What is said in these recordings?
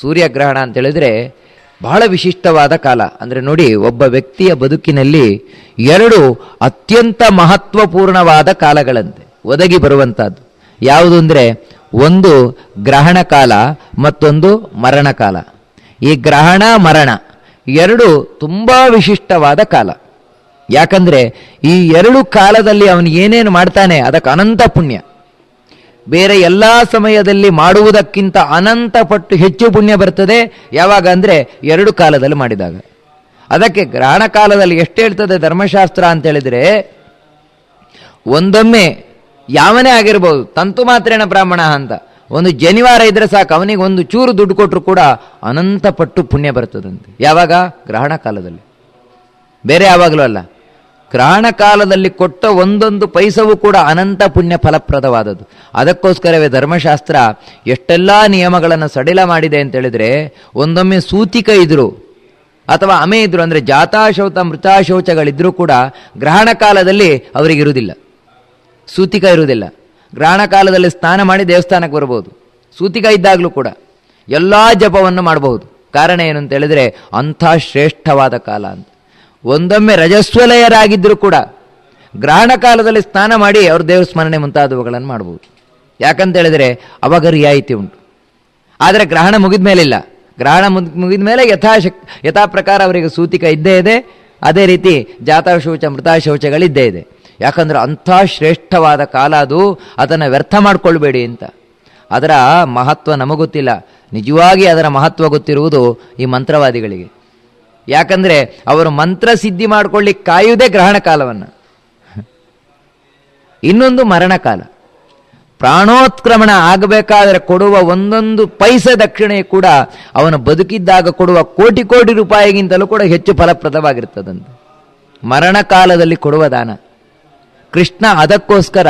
ಸೂರ್ಯಗ್ರಹಣ ಅಂತ ಹೇಳಿದ್ರೆ ಬಹಳ ವಿಶಿಷ್ಟವಾದ ಕಾಲ. ಅಂದರೆ ನೋಡಿ, ಒಬ್ಬ ವ್ಯಕ್ತಿಯ ಬದುಕಿನಲ್ಲಿ ಎರಡು ಅತ್ಯಂತ ಮಹತ್ವಪೂರ್ಣವಾದ ಕಾಲಗಳಂತೆ, ಒದಗಿ ಬರುವಂತಹದ್ದು. ಯಾವುದು ಅಂದರೆ, ಒಂದು ಗ್ರಹಣ ಕಾಲ ಮತ್ತೊಂದು ಮರಣ ಕಾಲ. ಈ ಗ್ರಹಣ, ಮರಣ ಎರಡು ತುಂಬ ವಿಶಿಷ್ಟವಾದ ಕಾಲ. ಯಾಕಂದ್ರೆ, ಈ ಎರಡು ಕಾಲದಲ್ಲಿ ಅವನು ಏನೇನು ಮಾಡ್ತಾನೆ, ಅದಕ್ಕೆ ಅನಂತ ಪುಣ್ಯ. ಬೇರೆ ಎಲ್ಲ ಸಮಯದಲ್ಲಿ ಮಾಡುವುದಕ್ಕಿಂತ ಅನಂತ ಪಟ್ಟು ಹೆಚ್ಚು ಪುಣ್ಯ ಬರ್ತದೆ. ಯಾವಾಗ ಅಂದರೆ ಎರಡು ಕಾಲದಲ್ಲಿ ಮಾಡಿದಾಗ. ಅದಕ್ಕೆ ಗ್ರಹಣ ಕಾಲದಲ್ಲಿ ಎಷ್ಟು ಹೇಳ್ತದೆ ಧರ್ಮಶಾಸ್ತ್ರ ಅಂತ ಹೇಳಿದರೆ, ಒಂದೊಮ್ಮೆ ಯಾವನೇ ಆಗಿರ್ಬೋದು, ತಂತು ಮಾತ್ರೇನ ಬ್ರಾಹ್ಮಣ ಅಂತ, ಒಂದು ಜನಿವಾರ ಇದ್ರೆ ಸಾಕು, ಅವನಿಗೆ ಒಂದು ಚೂರು ದುಡ್ಡು ಕೊಟ್ಟರು ಕೂಡ ಅನಂತ ಪಟ್ಟು ಪುಣ್ಯ ಬರ್ತದಂತೆ. ಯಾವಾಗ? ಗ್ರಹಣ ಕಾಲದಲ್ಲಿ. ಬೇರೆ ಯಾವಾಗಲೂ ಅಲ್ಲ. ಕಾಲದಲ್ಲಿ ಕೊಟ್ಟ ಒಂದೊಂದು ಪೈಸವೂ ಕೂಡ ಅನಂತ ಪುಣ್ಯ ಫಲಪ್ರದವಾದದ್ದು. ಅದಕ್ಕೋಸ್ಕರವೇ ಧರ್ಮಶಾಸ್ತ್ರ ಎಷ್ಟೆಲ್ಲ ನಿಯಮಗಳನ್ನು ಸಡಿಲ ಮಾಡಿದೆ ಅಂತ ಹೇಳಿದ್ರೆ, ಒಂದೊಮ್ಮೆ ಸೂತಿಕ ಇದ್ರು, ಅಥವಾ ಅಮೆ ಇದ್ರು, ಅಂದರೆ ಜಾತಾಶೌತ, ಮೃತಾಶೌಚಗಳಿದ್ರೂ ಕೂಡ ಗ್ರಹಣ ಕಾಲದಲ್ಲಿ ಅವರಿಗಿರುವುದಿಲ್ಲ ಸೂತಿಕ ಇರುವುದಿಲ್ಲ. ಗ್ರಹಣ ಕಾಲದಲ್ಲಿ ಸ್ನಾನ ಮಾಡಿ ದೇವಸ್ಥಾನಕ್ಕೆ ಬರಬಹುದು ಸೂತಿಕ ಇದ್ದಾಗಲೂ ಕೂಡ ಎಲ್ಲ ಜಪವನ್ನು ಮಾಡಬಹುದು. ಕಾರಣ ಏನು ಅಂತ ಹೇಳಿದ್ರೆ, ಅಂಥ ಶ್ರೇಷ್ಠವಾದ ಕಾಲ ಅಂತ. ಒಂದೊಮ್ಮೆ ರಜಸ್ವಲಯರಾಗಿದ್ದರೂ ಕೂಡ ಗ್ರಹಣ ಕಾಲದಲ್ಲಿ ಸ್ನಾನ ಮಾಡಿ ಅವರು ದೇವ್ರ ಸ್ಮರಣೆ ಮುಂತಾದವುಗಳನ್ನು ಮಾಡ್ಬೋದು. ಯಾಕಂತ ಹೇಳಿದ್ರೆ ಅವಾಗ ರಿಯಾಯಿತಿ ಉಂಟು. ಆದರೆ ಗ್ರಹಣ ಮುಗಿದ ಮೇಲಿಲ್ಲ ಗ್ರಹಣ ಮುಗಿದ ಮೇಲೆ ಯಥಾಶಕ್ ಯಥಾ ಪ್ರಕಾರ ಅವರಿಗೆ ಸೂತಿಕ ಇದ್ದೇ ಇದೆ. ಅದೇ ರೀತಿ ಜಾತಾ ಶೌಚ ಮೃತ ಶೌಚಗಳಿದ್ದೇ ಇದೆ. ಯಾಕಂದ್ರೆ ಅಂಥ ಶ್ರೇಷ್ಠವಾದ ಕಾಲ ಅದು, ಅದನ್ನು ವ್ಯರ್ಥ ಮಾಡಿಕೊಳ್ಬೇಡಿ ಅಂತ. ಅದರ ಮಹತ್ವ ನಮಗೊತ್ತಿಲ್ಲ. ನಿಜವಾಗಿ ಅದರ ಮಹತ್ವ ಗೊತ್ತಿರುವುದು ಈ ಮಂತ್ರವಾದಿಗಳಿಗೆ. ಯಾಕಂದ್ರೆ ಅವರು ಮಂತ್ರ ಸಿದ್ಧಿ ಮಾಡ್ಕೊಳ್ಳಿಕ್ಕೆ ಕಾಯುವುದೇ ಗ್ರಹಣ ಕಾಲವನ್ನು. ಇನ್ನೊಂದು ಮರಣಕಾಲ ಪ್ರಾಣೋತ್ಕ್ರಮಣ ಆಗಬೇಕಾದರೆ ಕೊಡುವ ಒಂದೊಂದು ಪೈಸೆ ದಕ್ಷಿಣೆ ಕೂಡ ಅವನು ಬದುಕಿದ್ದಾಗ ಕೊಡುವ ಕೋಟಿ ಕೋಟಿ ರೂಪಾಯಿಗಿಂತಲೂ ಕೂಡ ಹೆಚ್ಚು ಫಲಪ್ರದವಾಗಿರ್ತದಂತೆ. ಮರಣಕಾಲದಲ್ಲಿ ಕೊಡುವ ದಾನ. ಕೃಷ್ಣ ಅದಕ್ಕೋಸ್ಕರ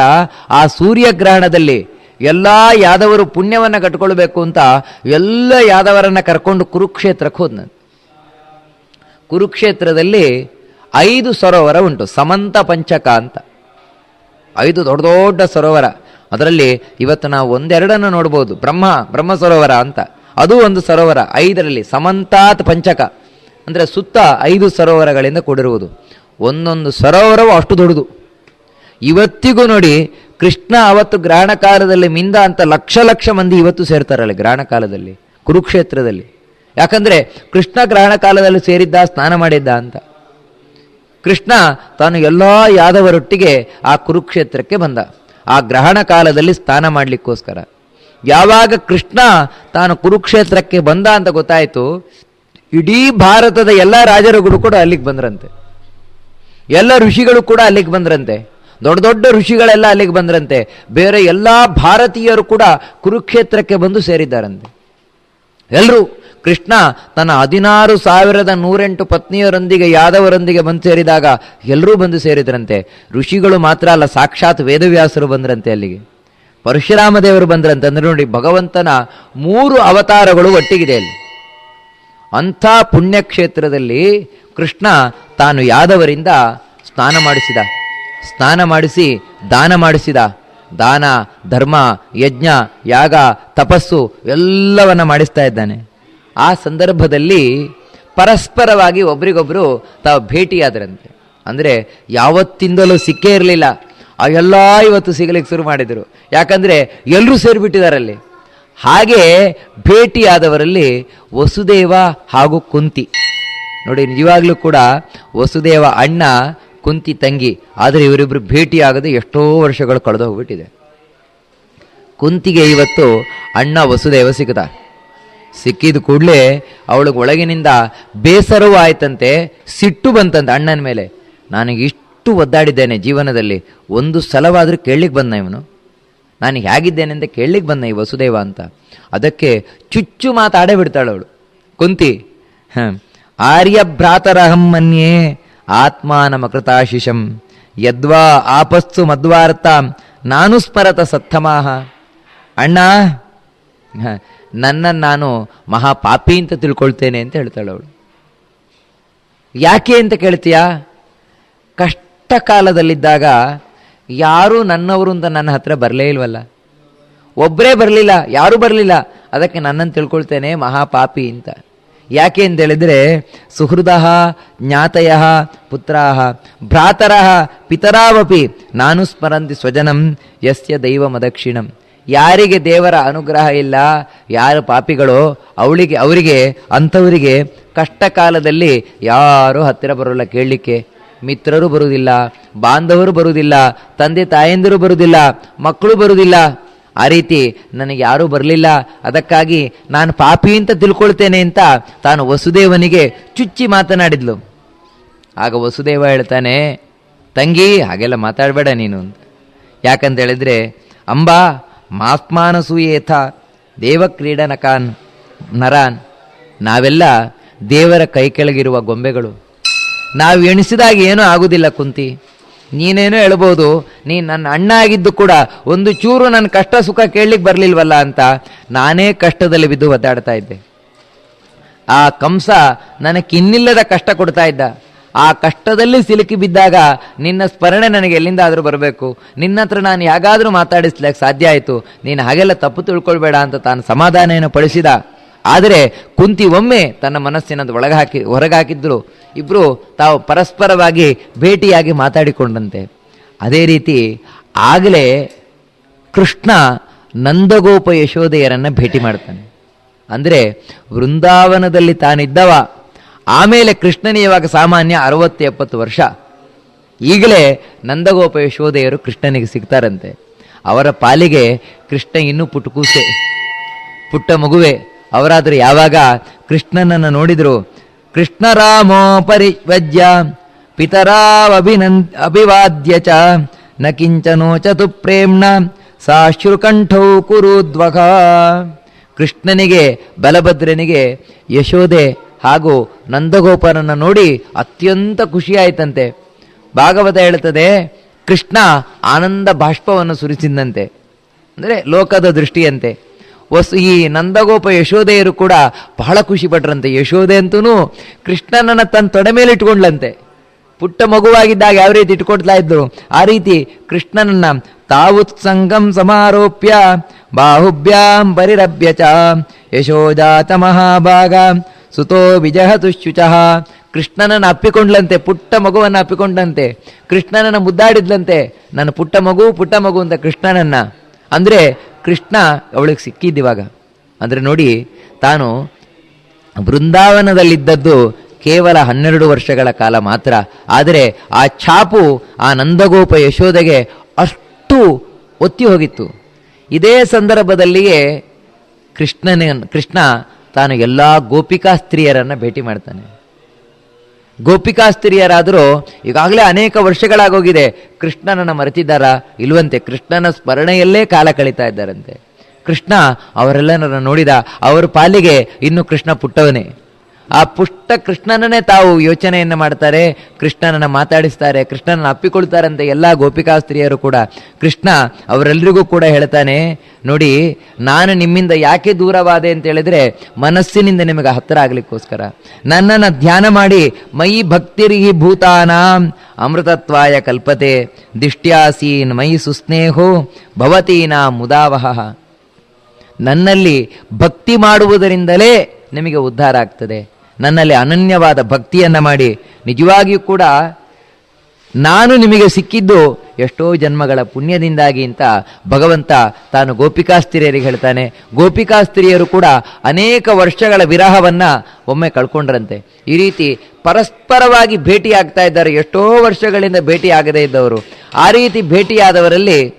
ಆ ಸೂರ್ಯಗ್ರಹಣದಲ್ಲಿ ಎಲ್ಲ ಯಾದವರು ಪುಣ್ಯವನ್ನು ಕಟ್ಕೊಳ್ಬೇಕು ಅಂತ ಎಲ್ಲ ಯಾದವರನ್ನ ಕರ್ಕೊಂಡು ಕುರುಕ್ಷೇತ್ರಕ್ಕೆ ಹೋದ್ನಂತೆ. ಕುರುಕ್ಷೇತ್ರದಲ್ಲಿ ಐದು ಸರೋವರ ಉಂಟು. ಸಮಂತ ಪಂಚಕ ಅಂತ. ಐದು ದೊಡ್ಡ ದೊಡ್ಡ ಸರೋವರ. ಅದರಲ್ಲಿ ಇವತ್ತು ನಾವು ಒಂದೆರಡನ್ನು ನೋಡ್ಬೋದು. ಬ್ರಹ್ಮ ಬ್ರಹ್ಮ ಸರೋವರ ಅಂತ. ಅದು ಒಂದು ಸರೋವರ. ಐದರಲ್ಲಿ ಸಮಂತಾತ್ ಪಂಚಕ. ಅಂದರೆ ಸುತ್ತ ಐದು ಸರೋವರಗಳಿಂದ ಕೂಡಿರುವುದು. ಒಂದೊಂದು ಸರೋವರವು ಅಷ್ಟು ದೊಡ್ಡದು. ಇವತ್ತಿಗೂ ನೋಡಿ, ಕೃಷ್ಣ ಅವತ್ತು ಗ್ರಹಣ ಕಾಲದಲ್ಲಿ ಮಿಂದ ಅಂತ ಲಕ್ಷ ಲಕ್ಷ ಮಂದಿ ಇವತ್ತು ಸೇರ್ತಾರಲ್ಲ ಗ್ರಹಣ ಕಾಲದಲ್ಲಿ, ಕುರುಕ್ಷೇತ್ರದಲ್ಲಿ. ಯಾಕಂದ್ರೆ ಕೃಷ್ಣ ಗ್ರಹಣ ಕಾಲದಲ್ಲಿ ಸೇರಿದ್ದ, ಸ್ನಾನ ಮಾಡಿದ್ದ ಅಂತ. ಕೃಷ್ಣ ತಾನು ಎಲ್ಲ ಯಾದವರೊಟ್ಟಿಗೆ ಆ ಕುರುಕ್ಷೇತ್ರಕ್ಕೆ ಬಂದ. ಆ ಗ್ರಹಣ ಕಾಲದಲ್ಲಿ ಸ್ನಾನ ಮಾಡಲಿಕ್ಕೋಸ್ಕರ. ಯಾವಾಗ ಕೃಷ್ಣ ತಾನು ಕುರುಕ್ಷೇತ್ರಕ್ಕೆ ಬಂದ ಅಂತ ಗೊತ್ತಾಯಿತು, ಇಡೀ ಭಾರತದ ಎಲ್ಲ ರಾಜರುಗಳು ಕೂಡ ಅಲ್ಲಿಗೆ ಬಂದ್ರಂತೆ. ಎಲ್ಲ ಋಷಿಗಳು ಕೂಡ ಅಲ್ಲಿಗೆ ಬಂದ್ರಂತೆ. ದೊಡ್ಡ ದೊಡ್ಡ ಋಷಿಗಳೆಲ್ಲ ಅಲ್ಲಿಗೆ ಬಂದ್ರಂತೆ. ಬೇರೆ ಎಲ್ಲ ಭಾರತೀಯರು ಕೂಡ ಕುರುಕ್ಷೇತ್ರಕ್ಕೆ ಬಂದು ಸೇರಿದ್ದಾರಂತೆ. ಎಲ್ಲರೂ ಕೃಷ್ಣ ತನ್ನ ಹದಿನಾರು ಸಾವಿರದ ನೂರೆಂಟು ಪತ್ನಿಯರೊಂದಿಗೆ ಯಾದವರೊಂದಿಗೆ ಬಂದು ಸೇರಿದಾಗ ಎಲ್ಲರೂ ಬಂದು ಸೇರಿದ್ರಂತೆ. ಋಷಿಗಳು ಮಾತ್ರ ಅಲ್ಲ, ಸಾಕ್ಷಾತ್ ವೇದವ್ಯಾಸರು ಬಂದ್ರಂತೆ ಅಲ್ಲಿಗೆ. ಪರಶುರಾಮ ದೇವರು ಬಂದ್ರಂತೆ. ಅಂದ್ರೆ ನೋಡಿ, ಭಗವಂತನ ಮೂರು ಅವತಾರಗಳು ಒಟ್ಟಿಗಿದೆ ಅಲ್ಲಿ. ಅಂಥ ಪುಣ್ಯಕ್ಷೇತ್ರದಲ್ಲಿ ಕೃಷ್ಣ ತಾನು ಯಾದವರಿಂದ ಸ್ನಾನ ಮಾಡಿಸಿದ. ಸ್ನಾನ ಮಾಡಿಸಿ, ದಾನ ಮಾಡಿಸಿದ. ದಾನ, ಧರ್ಮ, ಯಜ್ಞ, ಯಾಗ, ತಪಸ್ಸು ಎಲ್ಲವನ್ನ ಮಾಡಿಸ್ತಾ ಇದ್ದಾನೆ. ಆ ಸಂದರ್ಭದಲ್ಲಿ ಪರಸ್ಪರವಾಗಿ ಒಬ್ರಿಗೊಬ್ರು ತಾವು ಭೇಟಿಯಾದ್ರಂತೆ. ಅಂದರೆ ಯಾವತ್ತಿಂದಲೂ ಸಿಕ್ಕೇ ಇರಲಿಲ್ಲ. ಆ ಇವತ್ತು ಸಿಗಲಿಕ್ಕೆ ಶುರು ಮಾಡಿದರು. ಯಾಕಂದರೆ ಎಲ್ಲರೂ ಸೇರಿಬಿಟ್ಟಿದ್ದಾರಲ್ಲಿ ಹಾಗೆ ಭೇಟಿಯಾದವರಲ್ಲಿ ವಸುದೇವ ಹಾಗೂ ಕುಂತಿ. ನೋಡಿ, ನಿಜವಾಗ್ಲೂ ಕೂಡ ವಸುದೇವ ಅಣ್ಣ, ಕುಂತಿ ತಂಗಿ, ಆದರೆ ಇವರಿಬ್ಬರು ಭೇಟಿಯಾಗದೆ ಎಷ್ಟೋ ವರ್ಷಗಳು ಕಳೆದು ಹೋಗ್ಬಿಟ್ಟಿದೆ. ಕುಂತಿಗೆ ಇವತ್ತು ಅಣ್ಣ ವಸುದೇವ ಸಿಕ್ಕದ ಸಿಕ್ಕಿದ ಕೂಡಲೇ ಅವಳಿಗೆ ಒಳಗಿನಿಂದ ಬೇಸರವೂ ಆಯ್ತಂತೆ, ಸಿಟ್ಟು ಬಂತಂತೆ ಅಣ್ಣನ ಮೇಲೆ. ನನಗೆ ಇಷ್ಟು ಒದ್ದಾಡಿದ್ದೇನೆ ಜೀವನದಲ್ಲಿ, ಒಂದು ಸಲವಾದರೂ ಕೇಳಲಿಕ್ಕೆ ಬಂದ ಇವನು? ನಾನು ಹೇಗಿದ್ದೇನೆ ಅಂತ ಕೇಳಲಿಕ್ಕೆ ಬಂದ ಈ ವಸುದೇವ ಅಂತ? ಅದಕ್ಕೆ ಚುಚ್ಚು ಮಾತಾಡೇ ಬಿಡ್ತಾಳು ಅವಳು. ಕುಂತಿ ಆರ್ಯ ಆರ್ಯಭ್ರಾತರಹಂ ಮನ್ಯೇ ಆತ್ಮಾನಮ ಕೃತಾಶಿಷಂ, ಯದ್ವಾ ಆಪಸ್ಸು ಮದ್ವಾರ್ಥ ನಾನು ಸ್ಮರತ ಸತ್ತಮಾಹ. ಅಣ್ಣ ನನ್ನನ್ನು ನಾನು ಮಹಾಪಾಪಿ ಅಂತ ತಿಳ್ಕೊಳ್ತೇನೆ ಅಂತ ಹೇಳ್ತಾಳೆ ಅವಳು. ಯಾಕೆ ಅಂತ ಕೇಳ್ತೀಯಾ? ಕಷ್ಟ ಕಾಲದಲ್ಲಿದ್ದಾಗ ಯಾರೂ ನನ್ನವರು ಅಂತ ನನ್ನ ಹತ್ರ ಬರಲೇ ಇಲ್ವಲ್ಲ? ಒಬ್ಬರೇ ಬರಲಿಲ್ಲ, ಯಾರೂ ಬರಲಿಲ್ಲ, ಅದಕ್ಕೆ ನನ್ನನ್ನು ತಿಳ್ಕೊಳ್ತೇನೆ ಮಹಾಪಾಪಿ ಅಂತ. ಯಾಕೆ ಅಂತ ಹೇಳಿದರೆ, ಸುಹೃದ, ಜ್ಞಾತಯ, ಪುತ್ರ, ಭ್ರಾತರ, ಪಿತರಾವಪಿ, ನಾನು ಸ್ಮರಂತಿ ಸ್ವಜನಂ, ಯಸ್ಯ ದೈವ ಮದಕ್ಷಿಣಂ ಯಾರಿಗೆ ದೇವರ ಅನುಗ್ರಹ ಇಲ್ಲ, ಯಾರು ಪಾಪಿಗಳು ಅವಳಿಗೆ, ಅವರಿಗೆ, ಅಂಥವರಿಗೆ ಕಷ್ಟ ಕಾಲದಲ್ಲಿ ಯಾರೂ ಹತ್ತಿರ ಬರೋಲ್ಲ ಕೇಳಲಿಕ್ಕೆ. ಮಿತ್ರರು ಬರುವುದಿಲ್ಲ, ಬಾಂಧವರು ಬರುವುದಿಲ್ಲ, ತಂದೆ ತಾಯಂದಿರು ಬರುವುದಿಲ್ಲ, ಮಕ್ಕಳು ಬರುವುದಿಲ್ಲ. ಆ ರೀತಿ ನನಗೆ ಯಾರೂ ಬರಲಿಲ್ಲ. ಅದಕ್ಕಾಗಿ ನಾನು ಪಾಪಿ ಅಂತ ತಿಳ್ಕೊಳ್ತೇನೆ ಅಂತ ತಾನು ವಸುದೇವನಿಗೆ ಚುಚ್ಚಿ ಮಾತನಾಡಿದ್ಲು. ಆಗ ವಸುದೇವ ಹೇಳ್ತಾನೆ, ತಂಗಿ, ಹಾಗೆಲ್ಲ ಮಾತಾಡಬೇಡ ನೀನು ಅಂತ. ಯಾಕಂತ ಹೇಳಿದ್ರೆ, ಅಂಬಾ ಮಾಸ್ಮಾನಸೂಯೇಥ ದೇವಕ್ರೀಡನಕಾನ್, ನರಾನ್, ನಾವೆಲ್ಲ ದೇವರ ಕೈ ಕೆಳಗಿರುವ ಗೊಂಬೆಗಳು. ನಾವು ಎಣಿಸಿದಾಗ ಏನೂ ಆಗುವುದಿಲ್ಲ ಕುಂತಿ. ನೀನೇನೋ ಹೇಳ್ಬೋದು ನೀನು ನನ್ನ ಅಣ್ಣ ಆಗಿದ್ದು ಕೂಡ ಒಂದು ಚೂರು ನನ್ನ ಕಷ್ಟ ಸುಖ ಕೇಳಲಿಕ್ಕೆ ಬರಲಿಲ್ವಲ್ಲ ಅಂತ ನಾನೇ ಕಷ್ಟದಲ್ಲಿ ಬಿದ್ದು ಒದ್ದಾಡ್ತಾ ಇದ್ದೆ. ಆ ಕಂಸ ನನಗಿನ್ನಿಲ್ಲದ ಕಷ್ಟ ಕೊಡ್ತಾ ಇದ್ದ. ಆ ಕಷ್ಟದಲ್ಲಿ ಸಿಲುಕಿ ಬಿದ್ದಾಗ ನಿನ್ನ ಸ್ಮರಣೆ ನನಗೆ ಎಲ್ಲಿಂದಾದರೂ ಬರಬೇಕು. ನಿನ್ನ ಹತ್ರ ನಾನು ಹೇಗಾದರೂ ಮಾತಾಡಿಸ್ಲಿಕ್ಕೆ ಸಾಧ್ಯ ಆಯಿತು. ನೀನು ಹಾಗೆಲ್ಲ ತಪ್ಪು ತಿಳ್ಕೊಳ್ಬೇಡ ಅಂತ ತಾನು ಸಮಾಧಾನ ಪಡಿಸಿದ. ಆದರೆ ಕುಂತಿ ಒಮ್ಮೆ ತನ್ನ ಮನಸ್ಸಿನದು ಒಳಗೆ ಹಾಕಿ ಹೊರಗಾಕಿದ್ರು ಇಬ್ಬರು ತಾವು ಪರಸ್ಪರವಾಗಿ ಭೇಟಿಯಾಗಿ ಮಾತಾಡಿಕೊಂಡಂತೆ. ಅದೇ ರೀತಿ ಆಗಲೇ ಕೃಷ್ಣ ನಂದಗೋಪ ಯಶೋಧೆಯರನ್ನು ಭೇಟಿ ಮಾಡ್ತಾನೆ. ಅಂದರೆ ವೃಂದಾವನದಲ್ಲಿ ತಾನಿದ್ದವ. ಆಮೇಲೆ ಕೃಷ್ಣನ ಇವಾಗ ಸಾಮಾನ್ಯ ಅರವತ್ತು ಎಪ್ಪತ್ತು ವರ್ಷ. ಈಗಲೇ ನಂದಗೋಪ ಯಶೋಧೆಯರು ಕೃಷ್ಣನಿಗೆ ಸಿಗ್ತಾರಂತೆ. ಅವರ ಪಾಲಿಗೆ ಕೃಷ್ಣ ಇನ್ನೂ ಪುಟ್ಟಕೂಸೆ ಪುಟ್ಟ ಮಗುವೆ. ಅವರಾದರೂ ಯಾವಾಗ ಕೃಷ್ಣನನ್ನು ನೋಡಿದರು, ಕೃಷ್ಣ ರಾಮೋ ಪರಿವಜ್ಯ ಪಿತರಾವಭಿನನ್ ಅಭಿವಾದ್ಯ ಚ, ನ ಕಿಂಚನೋ ಚತು ಪ್ರೇಮ್ಣ ಸಾಶ್ರುಕಂಠೌ ಕುರುದ್ವಗ ಕೃಷ್ಣನಿಗೆ, ಬಲಭದ್ರನಿಗೆ ಯಶೋದೆ ಹಾಗೂ ನಂದಗೋಪನನ್ನು ನೋಡಿ ಅತ್ಯಂತ ಖುಷಿಯಾಯಿತಂತೆ. ಭಾಗವತ ಹೇಳುತ್ತದೆ, ಕೃಷ್ಣ ಆನಂದ ಬಾಷ್ಪವನ್ನು ಸುರಿಸಿದಂತೆ ಅಂದರೆ ಲೋಕದ ದೃಷ್ಟಿಯಂತೆ. ವಸು ಈ ನಂದಗೋಪ ಯಶೋದೆಯರು ಕೂಡ ಬಹಳ ಖುಷಿ ಪಟ್ರಂತೆ. ಯಶೋದೆ ಅಂತೂ ಕೃಷ್ಣನನ್ನ ತನ್ನ ತೊಡೆ ಮೇಲೆ ಇಟ್ಕೊಂಡ್ಲಂತೆ. ಪುಟ್ಟ ಮಗುವಾಗಿದ್ದಾಗ ಯಾವ ರೀತಿ ಇಟ್ಕೊಡ್ತಾ ಇದ್ರು? ಆ ರೀತಿ ಕೃಷ್ಣನನ್ನ ತಾವುತ್ಸಂಗಂ ಸಮಾರೋಪ್ಯ ಬಾಹುಭ್ಯಾಂ ಪರಿರಭ್ಯ ಚ ಯಶೋಜಾತ ಮಹಾಭಾಗ. ಸುತೋ ವಿಜಯ ಶುಚಃ ಕೃಷ್ಣನನ್ನು ಅಪ್ಪಿಕೊಂಡ್ಲಂತೆ, ಪುಟ್ಟ ಮಗುವನ್ನು ಅಪ್ಪಿಕೊಂಡಂತೆ ಕೃಷ್ಣನನ್ನು ಮುದ್ದಾಡಿದ್ಲಂತೆ, ನನ್ನ ಪುಟ್ಟ ಮಗು ಪುಟ್ಟ ಮಗು ಅಂತ ಕೃಷ್ಣನನ್ನು. ಅಂದರೆ ಕೃಷ್ಣ ಅವಳಿಗೆ ಸಿಕ್ಕಿದ್ದಿವಾಗ ಅಂದರೆ ನೋಡಿ, ತಾನು ಬೃಂದಾವನದಲ್ಲಿದ್ದದ್ದು ಕೇವಲ ಹನ್ನೆರಡು ವರ್ಷಗಳ ಕಾಲ ಮಾತ್ರ. ಆದರೆ ಆ ಛಾಪು ಆ ನಂದಗೋಪ ಯಶೋದೆಗೆ ಅಷ್ಟು ಒತ್ತಿ ಹೋಗಿತ್ತು. ಇದೇ ಸಂದರ್ಭದಲ್ಲಿಯೇ ಕೃಷ್ಣನ, ಕೃಷ್ಣ ತಾನು ಎಲ್ಲ ಗೋಪಿಕಾ ಸ್ತ್ರೀಯರನ್ನು ಭೇಟಿ ಮಾಡ್ತಾನೆ. ಗೋಪಿಕಾ ಸ್ತ್ರೀಯರಾದರೂ ಈಗಾಗಲೇ ಅನೇಕ ವರ್ಷಗಳಾಗೋಗಿದೆ ಕೃಷ್ಣನನ್ನು ಮರೆತಿದ್ದಾರಾ? ಇಲ್ವಂತೆ. ಕೃಷ್ಣನ ಸ್ಮರಣೆಯಲ್ಲೇ ಕಾಲ ಕಳೀತಾ ಇದ್ದಾರಂತೆ. ಕೃಷ್ಣ ಅವರೆಲ್ಲರನ್ನು ನೋಡಿದ, ಅವರ ಪಾಲಿಗೆ ಇನ್ನು ಕೃಷ್ಣ ಪುಟ್ಟವನೇ. ಆ ಪುಷ್ಟ ಕೃಷ್ಣನನ್ನೇ ತಾವು ಯೋಚನೆಯನ್ನು ಮಾಡ್ತಾರೆ, ಕೃಷ್ಣನನ್ನು ಮಾತಾಡಿಸ್ತಾರೆ, ಕೃಷ್ಣನನ್ನು ಅಂತ ಎಲ್ಲ ಗೋಪಿಕಾ ಸ್ತ್ರೀಯರು ಕೂಡ. ಕೃಷ್ಣ ಅವರೆಲ್ಲರಿಗೂ ಕೂಡ ಹೇಳ್ತಾನೆ, ನೋಡಿ, ನಾನು ನಿಮ್ಮಿಂದ ಯಾಕೆ ದೂರವಾದೆ ಅಂತ ಹೇಳಿದ್ರೆ, ಮನಸ್ಸಿನಿಂದ ನಿಮಗೆ ಹತ್ತಿರ ಆಗ್ಲಿಕ್ಕೋಸ್ಕರ. ನನ್ನನ್ನು ಧ್ಯಾನ ಮಾಡಿ, ಮೈ ಭಕ್ತಿರಿಹಿ ಭೂತಾನಾಂ ಅಮೃತತ್ವಾಯ ಕಲ್ಪತೆ, ದಿಷ್ಟ್ಯಾಸೀನ್ ಮೈ ಸುಸ್ನೇಹೋ ಭವತೀನಾ ಮುದಾವಹ. ನನ್ನಲ್ಲಿ ಭಕ್ತಿ ಮಾಡುವುದರಿಂದಲೇ ನಿಮಗೆ ಉದ್ಧಾರ ಆಗ್ತದೆ. ನನ್ನಲ್ಲಿ ಅನನ್ಯವಾದ ಭಕ್ತಿಯನ್ನು ಮಾಡಿ ನಿಜವಾಗಿಯೂ ಕೂಡ ನಾನು ನಿಮಗೆ ಸಿಕ್ಕಿದ್ದು ಎಷ್ಟೋ ಜನ್ಮಗಳ ಪುಣ್ಯದಿಂದಾಗಿ ಅಂತ ಭಗವಂತ ತಾನು ಗೋಪಿಕಾಸ್ತ್ರೀಯರಿಗೆ ಹೇಳ್ತಾನೆ. ಗೋಪಿಕಾಸ್ತ್ರೀಯರು ಕೂಡ ಅನೇಕ ವರ್ಷಗಳ ವಿರಹವನ್ನು ಒಮ್ಮೆ ಕಳ್ಕೊಂಡ್ರಂತೆ. ಈ ರೀತಿ ಪರಸ್ಪರವಾಗಿ ಭೇಟಿಯಾಗ್ತಾ ಇದ್ದಾರೆ. ಎಷ್ಟೋ ವರ್ಷಗಳಿಂದ ಭೇಟಿಯಾಗದೇ ಇದ್ದವರು. ಆ ರೀತಿ ಭೇಟಿಯಾದವರಲ್ಲಿ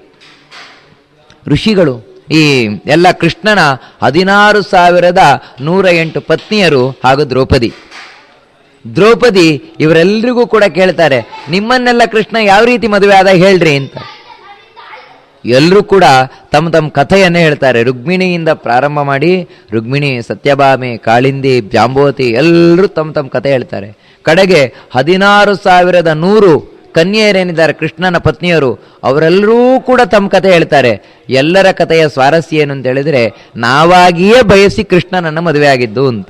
ಋಷಿಗಳು ಈ ಎಲ್ಲ ಕೃಷ್ಣನ ಹದಿನಾರು ಸಾವಿರದ ನೂರ ಎಂಟು ಪತ್ನಿಯರು ಹಾಗೂ ದ್ರೌಪದಿ. ದ್ರೌಪದಿ ಇವರೆಲ್ಲರಿಗೂ ಕೂಡ ಕೇಳ್ತಾರೆ, ನಿಮ್ಮನ್ನೆಲ್ಲ ಕೃಷ್ಣ ಯಾವ ರೀತಿ ಮದುವೆ ಆದ ಹೇಳ್ರಿ ಅಂತ. ಎಲ್ಲರೂ ಕೂಡ ತಮ್ಮ ತಮ್ಮ ಕಥೆಯನ್ನೇ ಹೇಳ್ತಾರೆ. ರುಕ್ಮಿಣಿಯಿಂದ ಪ್ರಾರಂಭ ಮಾಡಿ, ರುಕ್ಮಿಣಿ, ಸತ್ಯಭಾಮೆ, ಕಾಳಿಂದಿ ಜಾಂಬೋತಿ ಎಲ್ಲರೂ ತಮ್ಮ ತಮ್ಮ ಕಥೆ ಹೇಳ್ತಾರೆ. ಕಡೆಗೆ ಹದಿನಾರು ಸಾವಿರದ ನೂರು ಕನ್ಯೆಯರೇನಿದ್ದಾರೆ? ಕೃಷ್ಣನ ಪತ್ನಿಯರು. ಅವರೆಲ್ಲರೂ ಕೂಡ ತಮ್ಮ ಕಥೆ ಹೇಳ್ತಾರೆ. ಎಲ್ಲರ ಕಥೆಯ ಸ್ವಾರಸ್ಯ ಏನು ಅಂತ ಹೇಳಿದರೆ, ನಾವಾಗಿಯೇ ಬಯಸಿ ಕೃಷ್ಣನನ್ನು ಮದುವೆ ಆಗಿದ್ದು ಅಂತ.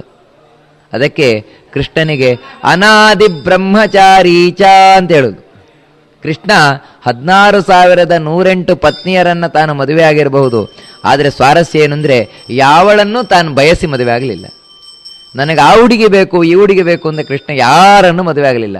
ಅದಕ್ಕೆ ಕೃಷ್ಣನಿಗೆ ಅನಾದಿ ಬ್ರಹ್ಮಚಾರೀಚ ಅಂತ ಹೇಳುದು. ಕೃಷ್ಣ ಹದಿನಾರು ಸಾವಿರದ ನೂರೆಂಟು ಪತ್ನಿಯರನ್ನು ತಾನು ಮದುವೆ ಆಗಿರಬಹುದು. ಆದರೆ ಸ್ವಾರಸ್ಯ ಏನು ಅಂದರೆ, ಯಾವಳನ್ನೂ ತಾನು ಬಯಸಿ ಮದುವೆ ಆಗಲಿಲ್ಲ. ನನಗೆ ಆ ಹುಡುಗಿ ಬೇಕು, ಈ ಹುಡುಗಿ ಬೇಕು ಅಂತ ಕೃಷ್ಣ ಯಾರನ್ನು ಮದುವೆ ಆಗಲಿಲ್ಲ.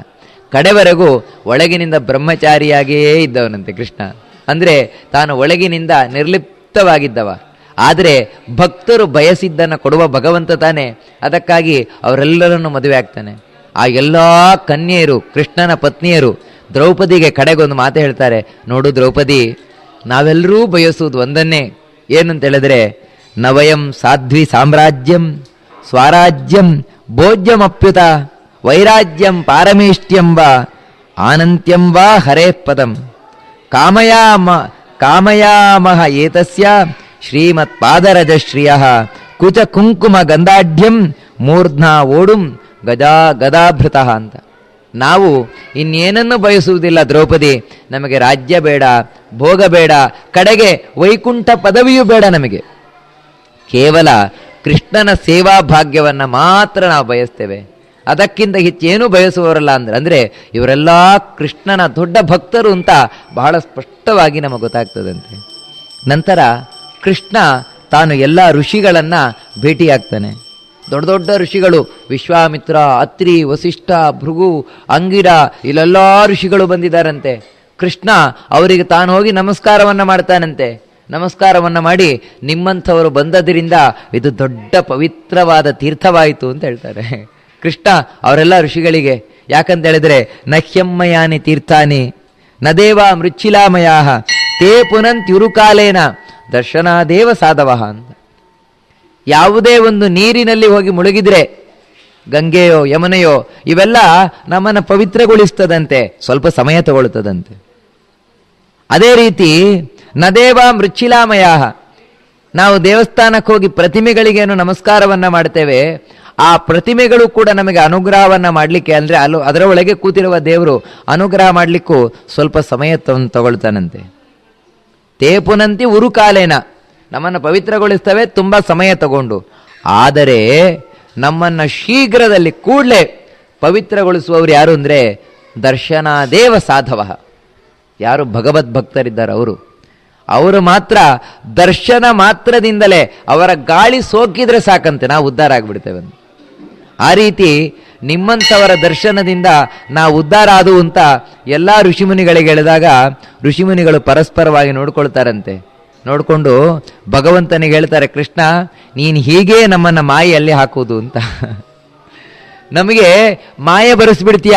ಕಡೆವರೆಗೂ ಒಳಗಿನಿಂದ ಬ್ರಹ್ಮಚಾರಿಯಾಗಿಯೇ ಇದ್ದವನಂತೆ ಕೃಷ್ಣ. ಅಂದರೆ ತಾನು ಒಳಗಿನಿಂದ ನಿರ್ಲಿಪ್ತವಾಗಿದ್ದವ. ಆದರೆ ಭಕ್ತರು ಬಯಸಿದ್ದನ್ನು ಕೊಡುವ ಭಗವಂತ ತಾನೇ. ಅದಕ್ಕಾಗಿ ಅವರೆಲ್ಲರನ್ನು ಮದುವೆ ಆಗ್ತಾನೆ. ಆ ಎಲ್ಲ ಕನ್ಯೆಯರು, ಕೃಷ್ಣನ ಪತ್ನಿಯರು ದ್ರೌಪದಿಗೆ ಕಡೆಗೊಂದು ಮಾತು ಹೇಳ್ತಾರೆ. ನೋಡು ದ್ರೌಪದಿ, ನಾವೆಲ್ಲರೂ ಬಯಸುವುದು ಒಂದನ್ನೇ. ಏನಂತ ಹೇಳಿದ್ರೆ ನವಯಂ ಸಾಧ್ವಿ ಸಾಮ್ರಾಜ್ಯಂ, ಸ್ವರಾಜ್ಯಂ ಭೋಜ್ಯಮಪ್ಯುತ. ವೈರಾಜ್ಯಂ ಪಾರಮೇಷ್ಟ್ಯಂಬ ಆನಂತ್ಯಂಬ ಹರೇ ಪದಂ. ಕಾಮಯಾಮ ಕಾಮಯಾಮಹ ಏತಸ್ಯ ಶ್ರೀಮತ್ ಪಾದರಜಶ್ರಿಯ ಕುಚ ಕುಂಕುಮ ಗಂಧಾಢ್ಯಂ, ಮೂರ್ಧ್ನಾ ಓಡುಂ ಗದಾ ಗದಾಭೃತ ಅಂತ. ನಾವು ಇನ್ನೇನನ್ನು ಬಯಸುವುದಿಲ್ಲ ದ್ರೌಪದಿ, ನಮಗೆ ರಾಜ್ಯ ಬೇಡ, ಭೋಗ ಬೇಡ, ಕಡೆಗೆ ವೈಕುಂಠ ಪದವಿಯೂ ಬೇಡ ನಮಗೆ. ಕೇವಲ ಕೃಷ್ಣನ ಸೇವಾ ಭಾಗ್ಯವನ್ನು ಮಾತ್ರ ನಾವು ಬಯಸ್ತೇವೆ. ಅದಕ್ಕಿಂತ ಹೆಚ್ಚೇನು ಬಯಸುವವರಲ್ಲ ಅಂದ್ರೆ, ಅಂದರೆ ಇವರೆಲ್ಲ ಕೃಷ್ಣನ ದೊಡ್ಡ ಭಕ್ತರು ಅಂತ ಬಹಳ ಸ್ಪಷ್ಟವಾಗಿ ನಮಗೆ ಗೊತ್ತಾಗ್ತದಂತೆ. ನಂತರ ಕೃಷ್ಣ ತಾನು ಎಲ್ಲ ಋಷಿಗಳನ್ನು ಭೇಟಿಯಾಗ್ತಾನೆ. ದೊಡ್ಡ ದೊಡ್ಡ ಋಷಿಗಳು ವಿಶ್ವಾಮಿತ್ರ, ಅತ್ರಿ, ವಸಿಷ್ಠ, ಭೃಗು, ಅಂಗಿರ, ಇಲ್ಲೆಲ್ಲ ಋಷಿಗಳು ಬಂದಿದ್ದಾರಂತೆ. ಕೃಷ್ಣ ಅವರಿಗೆ ತಾನು ಹೋಗಿ ನಮಸ್ಕಾರವನ್ನು ಮಾಡ್ತಾನಂತೆ. ನಮಸ್ಕಾರವನ್ನು ಮಾಡಿ ನಿಮ್ಮಂಥವರು ಬಂದದ್ರಿಂದ ಇದು ದೊಡ್ಡ ಪವಿತ್ರವಾದ ತೀರ್ಥವಾಯಿತು ಅಂತ ಹೇಳ್ತಾರೆ. ಕೃಷ್ಣ ಅವರೆಲ್ಲ ಋಷಿಗಳಿಗೆ ಯಾಕಂತ ಹೇಳಿದ್ರೆ ನಹ್ಯಮ್ಮಯಾನಿ ತೀರ್ಥಾನಿ, ನದೇವ ಮೃಚ್ಛಿಲಾಮಯ ತೇ ಪುನಂತ್ಯುರುಕಾಲೇನ, ದರ್ಶನಾದೇವ ಸಾಧವ ಅಂತ. ಯಾವುದೇ ಒಂದು ನೀರಿನಲ್ಲಿ ಹೋಗಿ ಮುಳುಗಿದ್ರೆ, ಗಂಗೆಯೋ, ಯಮುನೆಯೋ, ಇವೆಲ್ಲ ನಮ್ಮನ್ನು ಪವಿತ್ರಗೊಳಿಸ್ತದಂತೆ, ಸ್ವಲ್ಪ ಸಮಯ ತಗೊಳ್ತದಂತೆ. ಅದೇ ರೀತಿ, ನದೇವ ಮೃಚ್ಛಿಲಾಮಯ ನಾವು ದೇವಸ್ಥಾನಕ್ಕೆ ಹೋಗಿ ಪ್ರತಿಮೆಗಳಿಗೇನು ನಮಸ್ಕಾರವನ್ನ ಮಾಡ್ತೇವೆ ಆ ಪ್ರತಿಮೆಗಳು ಕೂಡ ನಮಗೆ ಅನುಗ್ರಹವನ್ನು ಮಾಡಲಿಕ್ಕೆ ಅಂದರೆ ಅಲ್ಲೂ ಅದರ ಒಳಗೆ ಕೂತಿರುವ ದೇವರು ಅನುಗ್ರಹ ಮಾಡಲಿಕ್ಕೂ ಸ್ವಲ್ಪ ಸಮಯ ತಗೊಳ್ತಾನಂತೆ. ತೇಪುನಂತಿ ಉರುಕಾಲೇನ. ನಮ್ಮನ್ನು ಪವಿತ್ರಗೊಳಿಸ್ತವೆ, ತುಂಬ ಸಮಯ ತಗೊಂಡು. ಆದರೆ ನಮ್ಮನ್ನು ಶೀಘ್ರದಲ್ಲಿ ಕೂಡಲೇ ಪವಿತ್ರಗೊಳಿಸುವವರು ಯಾರು ಅಂದರೆ ದರ್ಶನಾದೇವ ಸಾಧವ. ಯಾರು ಭಗವದ್ ಭಕ್ತರಿದ್ದಾರೆ ಅವರು. ಅವರು ಮಾತ್ರ ದರ್ಶನ ಮಾತ್ರದಿಂದಲೇ ಅವರ ಗಾಳಿ ಸೋಕಿದ್ರೆ ಸಾಕಂತೆ, ನಾವು ಉದ್ಧಾರ ಆಗಿಬಿಡ್ತೇವೆ ಅಂತ. ಆ ರೀತಿ ನಿಮ್ಮಂಥವರ ದರ್ಶನದಿಂದ ನಾವು ಉದ್ಧಾರ ಆದು ಅಂತ ಎಲ್ಲ ಋಷಿಮುನಿಗಳಿಗೆ ಹೇಳಿದಾಗ ಋಷಿಮುನಿಗಳು ಪರಸ್ಪರವಾಗಿ ನೋಡ್ಕೊಳ್ತಾರಂತೆ. ನೋಡಿಕೊಂಡು ಭಗವಂತನಿಗೆ ಹೇಳ್ತಾರೆ, ಕೃಷ್ಣ, ನೀನು ಹೀಗೆ ನಮ್ಮನ್ನು ಮಾಯೆಯಲ್ಲಿ ಹಾಕುವುದು ಅಂತ. ನಮಗೆ ಮಾಯ ಬರೆಸ್ಬಿಡ್ತೀಯ?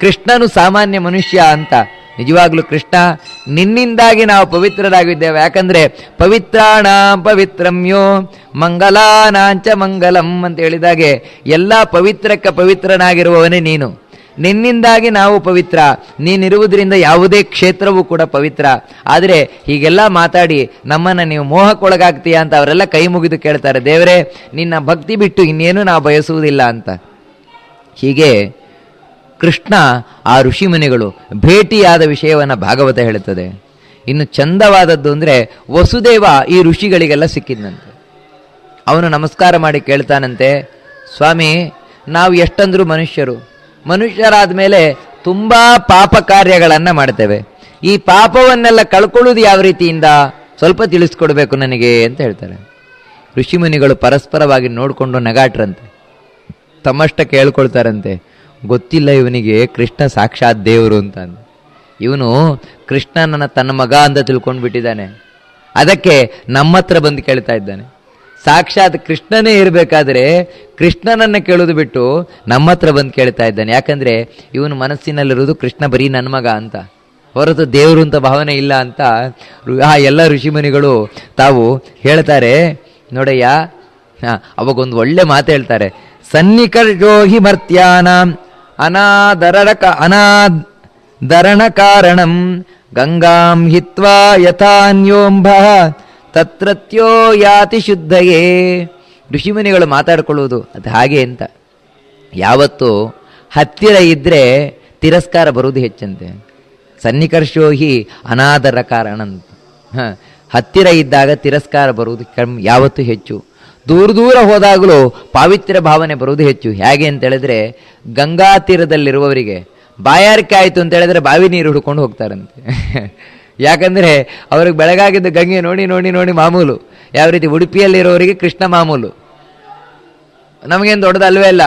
ಕೃಷ್ಣನು ಸಾಮಾನ್ಯ ಮನುಷ್ಯ ಅಂತ. ನಿಜವಾಗ್ಲೂ ಕೃಷ್ಣ, ನಿನ್ನಿಂದಾಗಿ ನಾವು ಪವಿತ್ರರಾಗಿದ್ದೇವೆ. ಯಾಕಂದ್ರೆ, ಪವಿತ್ರಾಣ ಪವಿತ್ರಮ್ಯೋ, ಮಂಗಲಾನಾಂಚ ಮಂಗಲಂ ಅಂತ ಹೇಳಿದಾಗೆ, ಎಲ್ಲ ಪವಿತ್ರಕ್ಕೆ ಪವಿತ್ರನಾಗಿರುವವನೇ ನೀನು. ನಿನ್ನಿಂದಾಗಿ ನಾವು ಪವಿತ್ರ. ನೀನಿರುವುದರಿಂದ ಯಾವುದೇ ಕ್ಷೇತ್ರವೂ ಕೂಡ ಪವಿತ್ರ. ಆದರೆ, ಹೀಗೆಲ್ಲ ಮಾತಾಡಿ, ನಮ್ಮನ್ನು ನೀವು ಮೋಹಕ್ಕೊಳಗಾಗ್ತೀಯಾ ಅಂತ ಅವರೆಲ್ಲ ಕೈ ಮುಗಿದು ಕೇಳ್ತಾರೆ. ದೇವರೇ, ನಿನ್ನ ಭಕ್ತಿ ಬಿಟ್ಟು ಇನ್ನೇನು ನಾವು ಬಯಸುವುದಿಲ್ಲ ಅಂತ. ಹೀಗೆ ಕೃಷ್ಣ ಆ ಋಷಿಮುನಿಗಳು ಭೇಟಿಯಾದ ವಿಷಯವನ್ನು ಭಾಗವತ ಹೇಳುತ್ತದೆ. ಇನ್ನು ಚಂದವಾದದ್ದು ಅಂದರೆ ವಸುದೇವ ಈ ಋಷಿಗಳಿಗೆಲ್ಲ ಸಿಕ್ಕಿದ್ನಂತೆ. ಅವನು ನಮಸ್ಕಾರ ಮಾಡಿ ಕೇಳ್ತಾನಂತೆ, ಸ್ವಾಮಿ, ನಾವು ಎಷ್ಟಂದ್ರೂ ಮನುಷ್ಯರು, ಮನುಷ್ಯರಾದ ಮೇಲೆ ತುಂಬ ಪಾಪ ಕಾರ್ಯಗಳನ್ನು ಮಾಡ್ತೇವೆ. ಈ ಪಾಪವನ್ನೆಲ್ಲ ಕಳ್ಕೊಳ್ಳೋದು ಯಾವ ರೀತಿಯಿಂದ? ಸ್ವಲ್ಪ ತಿಳಿಸ್ಕೊಡ್ಬೇಕು ನನಗೆ, ಅಂತ ಹೇಳ್ತಾರೆ. ಋಷಿಮುನಿಗಳು ಪರಸ್ಪರವಾಗಿ ನೋಡಿಕೊಂಡು ನಗಾಟ್ರಂತೆ. ತಮ್ಮಷ್ಟಕ್ಕೆ ಹೇಳ್ಕೊಳ್ತಾರಂತೆ ಗೊತ್ತಿಲ್ಲ ಇವನಿಗೆ ಕೃಷ್ಣ ಸಾಕ್ಷಾತ್ ದೇವರು ಅಂತ. ಇವನು ಕೃಷ್ಣನನ್ನ ತನ್ನ ಮಗ ಅಂತ ತಿಳ್ಕೊಂಡು ಬಿಟ್ಟಿದ್ದಾನೆ. ಅದಕ್ಕೆ ನಮ್ಮ ಹತ್ರ ಬಂದು ಕೇಳ್ತಾ ಇದ್ದಾನೆ. ಸಾಕ್ಷಾತ್ ಕೃಷ್ಣನೇ ಇರಬೇಕಾದ್ರೆ ಕೃಷ್ಣನನ್ನು ಕೇಳೋದು ಬಿಟ್ಟು ನಮ್ಮ ಹತ್ರ ಬಂದು ಕೇಳ್ತಾ ಇದ್ದಾನೆ. ಯಾಕಂದರೆ ಇವನು ಮನಸ್ಸಿನಲ್ಲಿರೋದು ಕೃಷ್ಣ ಬರೀ ನನ್ನ ಮಗ ಅಂತ. ಹೊರತು ದೇವರು ಅಂತ ಭಾವನೆ ಇಲ್ಲ ಅಂತ ಆ ಎಲ್ಲ ಋಷಿಮುನಿಗಳು ತಾವು ಹೇಳ್ತಾರೆ. ನೋಡಯ್ಯ ಅವಾಗೊಂದು ಒಳ್ಳೆ ಮಾತು ಹೇಳ್ತಾರೆ. ಸನ್ನಿಕರ್ಜೋಹಿ ಮರ್ತ್ಯಾನಾಂ ಅನಾದರಕ ಅನಾದರಣ ಕಾರಣಂ ಗಂಗಾಂ ಹಿತ್ವಾ ಯಥಾನ್ಯೋಂಭ ತತ್ರತ್ಯೋ ಯಾತಿ ಶುದ್ಧಯೇ. ಋಷಿಮುನಿಗಳು ಮಾತಾಡ್ಕೊಳ್ಳುವುದು ಅದು ಹಾಗೆ ಅಂತ. ಯಾವತ್ತು ಹತ್ತಿರ ಇದ್ದರೆ ತಿರಸ್ಕಾರ ಬರುವುದು ಹೆಚ್ಚಂತೆ. ಸನ್ನಿಕರ್ಷೋ ಹಿ ಅನಾದರ ಕಾರಣ ಅಂತ ಹತ್ತಿರ ಇದ್ದಾಗ ತಿರಸ್ಕಾರ ಬರುವುದು ಕಮ್ ಯಾವತ್ತೂ ಹೆಚ್ಚು. ದೂರ ದೂರ ಹೋದಾಗಲೂ ಪಾವಿತ್ರ ಭಾವನೆ ಬರುವುದು ಹೆಚ್ಚು. ಹೇಗೆ ಅಂತ ಹೇಳಿದ್ರೆ, ಗಂಗಾ ತೀರದಲ್ಲಿರುವವರಿಗೆ ಬಾಯಾರಿಕೆ ಆಯಿತು ಅಂತ ಹೇಳಿದ್ರೆ ಬಾವಿ ನೀರು ಹುಡ್ಕೊಂಡು ಹೋಗ್ತಾರಂತೆ. ಯಾಕಂದರೆ ಅವ್ರಿಗೆ ಬೆಳಗಾಗಿದ್ದ ಗಂಗೆ ನೋಡಿ ನೋಡಿ ನೋಡಿ ಮಾಮೂಲು. ಯಾವ ರೀತಿ ಉಡುಪಿಯಲ್ಲಿರೋರಿಗೆ ಕೃಷ್ಣ ಮಾಮೂಲು. ನಮಗೇನು ದೊಡ್ಡದಲ್ವೇ ಅಲ್ಲ.